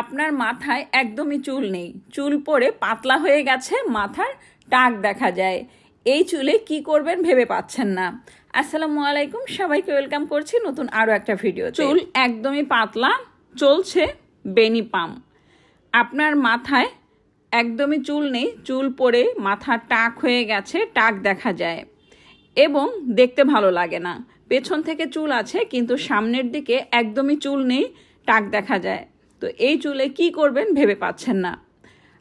আপনার মাথায় একদমই চুল নেই। চুল পড়ে পাতলা হয়ে গেছে, মাথার টাক দেখা যায়। এই চুলে কি করবেন ভেবে পাচ্ছেন না। আসসালামু আলাইকুম, সবাইকে ওয়েলকাম করছি নতুন আরও একটা ভিডিও চুল একদমই পাতলা, চলছে বেনি পাম। আপনার মাথায় একদমই চুল নেই, চুল পড়ে মাথা টাক হয়ে গেছে, টাক দেখা যায়। এবং দেখতে ভালো লাগে না। পেছন থেকে চুল আছে, কিন্তু সামনের দিকে একদমই চুল নেই, টাক দেখা যায়। তো এই চুলে কি করবেন ভেবে পাচ্ছেন না।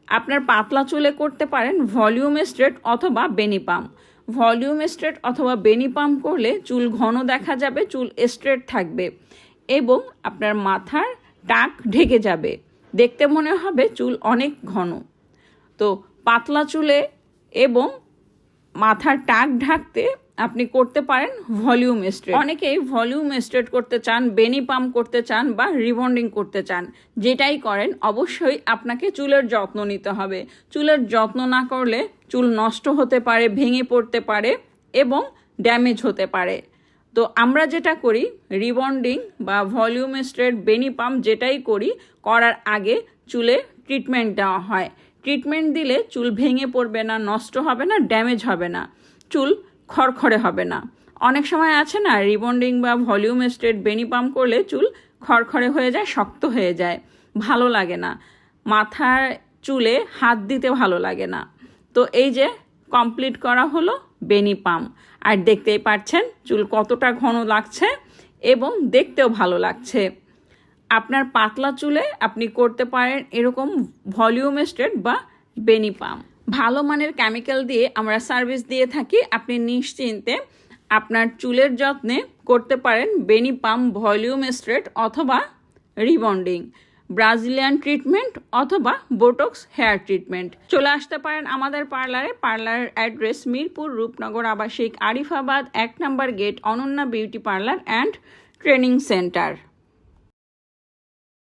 আপনার পাতলা চুলে করতে পারেন ভলিউম স্ট্রেট অথবা বেনি ভলিউম স্ট্রেট অথবা বেনি পাম্প করলে চুল ঘন দেখা যাবে, চুল স্ট্রেট থাকবে এবং আপনার মাথার টাক ঢেকে যাবে। দেখতে মনে হবে চুল অনেক ঘন। তো পাতলা চুলে এবং মাথার টাক ঢাকতে আপনি করতে পারেন ভলিউম স্ট্রেট। অনেকেই ভলিউম স্ট্রেট করতে চান, বেনি পাম্প করতে চান বা রিবন্ডিং করতে চান, যেটাই করেন, অবশ্যই আপনাকে চুলের যত্ন নিতে হবে। চুলের যত্ন না করলে চুল নষ্ট হতে পারে, ভেঙে পড়তে পারে এবং ড্যামেজ হতে পারে। তো আমরা যেটা করি, রিবন্ডিং বা ভলিউম স্ট্রেট, বেনি পাম্প যেটাই করি, করার আগে চুলে ট্রিটমেন্ট দেওয়া হয়। ট্রিটমেন্ট দিলে চুল ভেঙে পড়বে না, নষ্ট হবে না, ড্যামেজ হবে না। চুল খড়খড়ে হবে না। অনেক সময় আছে না, রিবন্ডিং বা ভলিউম স্ট্রেট বেনি পাম্প করলে চুল খড়খড়ে হয়ে যায়, শক্ত হয়ে যায়। ভালো লাগে না। মাথার চুলে হাত দিতে ভালো লাগে না। তো এই যে কমপ্লিট করা হলো বেনি পাম্প। আর দেখতেই পাচ্ছেন চুল কতটা ঘন লাগছে এবং দেখতেও ভালো লাগছে। আপনার পাতলা চুলে আপনি করতে পারেন এরকম ভলিউম স্ট্রেট বা বেনি পাম্প। ভালো মানের কেমিক্যাল দিয়ে আমরা সার্ভিস দিয়ে থাকি, আপনি নিশ্চিন্তে আপনার চুলের যত্নে করতে পারেন বেনি পাম্প ভলিউম স্ট্রেট অথবা রিবন্ডিং ব্রাজিলিয়ান ট্রিটমেন্ট অথবা বোটক্স হেয়ার ট্রিটমেন্ট চলে আসতে পারেন আমাদের পার্লারে পার্লারের অ্যাড্রেস মিরপুর রূপনগর আবাসিক আরিফাবাদ, এক নম্বর gate Ananya beauty parlour and training centre